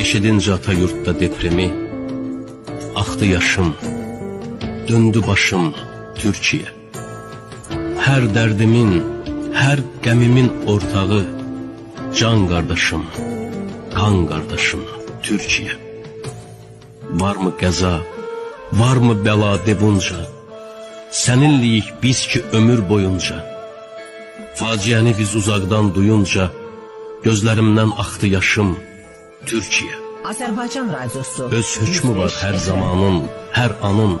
Eşidince ata yurtta depremi, aktı yaşım, döndü başım Türkiye. Her derdimin, her gemimin ortağı, can kardeşim, kan kardeşim Türkiye. Var mı qəza, var mı bəla de bunca, Səninliyik biz ki ömür boyunca. Faciəni biz uzaqdan duyunca, Gözlərimdən axdı yaşım Türkiye. Azərbaycan Radiosu. Öz hökmü var 105 hər zamanın, hər anın.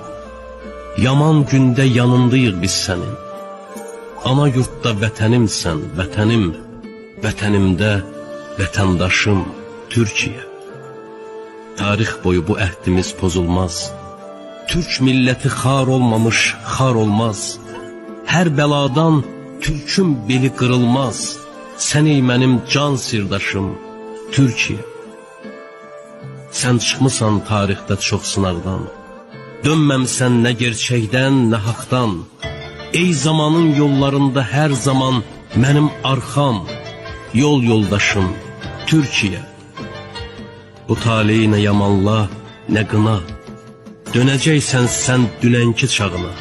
Yaman gündə yanındayıq biz sənin. Ana yurtda vətənimsən, vətənim, vətənimdə vətəndaşım Türkiye. Tarix boyu bu əhdimiz pozulmaz. Türk milləti xar olmamış, xar olmaz. Hər bəladan Türkün beli qırılmaz. Sən ey mənim can sirdaşım, Türkiye. Sən çıxmısan tarixdə çox sınaqdan. Dönməmsən nə gerçəkdən, nə haqdan. Ey zamanın yollarında hər zaman mənim arxam, yol yoldaşım, Türkiye. Bu taleyi nə yamanla, nə qına. Dönəcəksən sən dünənki çağına.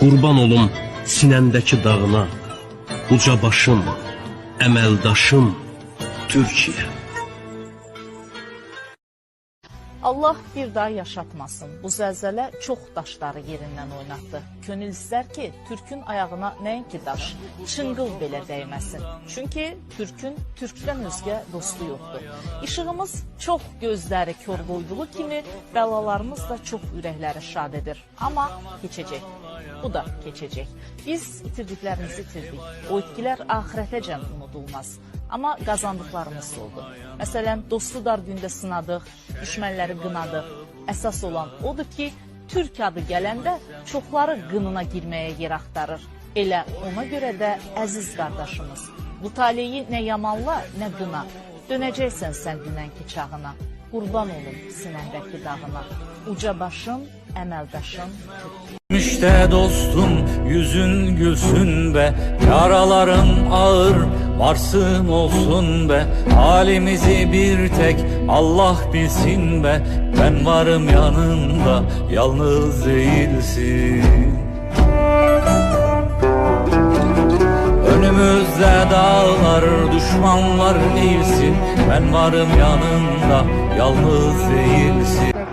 Qurban olum sinəndəki dağına. Uca başım, əməldaşım, Türkiye. Allah bir daha yaşatmasın. Bu zəlzələ çox daşları yerindən oynatdı. Könül istər ki, Türkün ayağına nəinki daş, çınqıl belə dəyməsin. Çünki Türkün Türkdən özgə dostu yoxdur. İşığımız çox gözləri kör qoyduğu kimi bəlalarımız da çox ürəkləri şad edir. Amma keçəcək. Bu da keçəcək. Biz itirdiklərimizi itirdik. O itkilər axirətəcən unudulmaz. Amma qazandıqlarımız oldu. Məsələn, dostu dar gündə sınadıq, düşmənləri qınadıq. Əsas olan odur ki, Türk adı gələndə çoxları qınına girməyə yer axtarır. Elə ona görə də əziz qardaşımız, bu taleyi nə yamanla, nə qına. Dönəcəksən sən dünənki çağına. Qurban olum sinəndəki dağına. Uca başım, əməldaşım. Müşte dostum yüzün gülsün be Yaraların ağır varsın olsun be Halimizi bir tek Allah bilsin be. Ben varım yanında yalnız değilsin. Önümüzde dağlar düşmanlar eğilsin. Ben varım yanında yalnız değilsin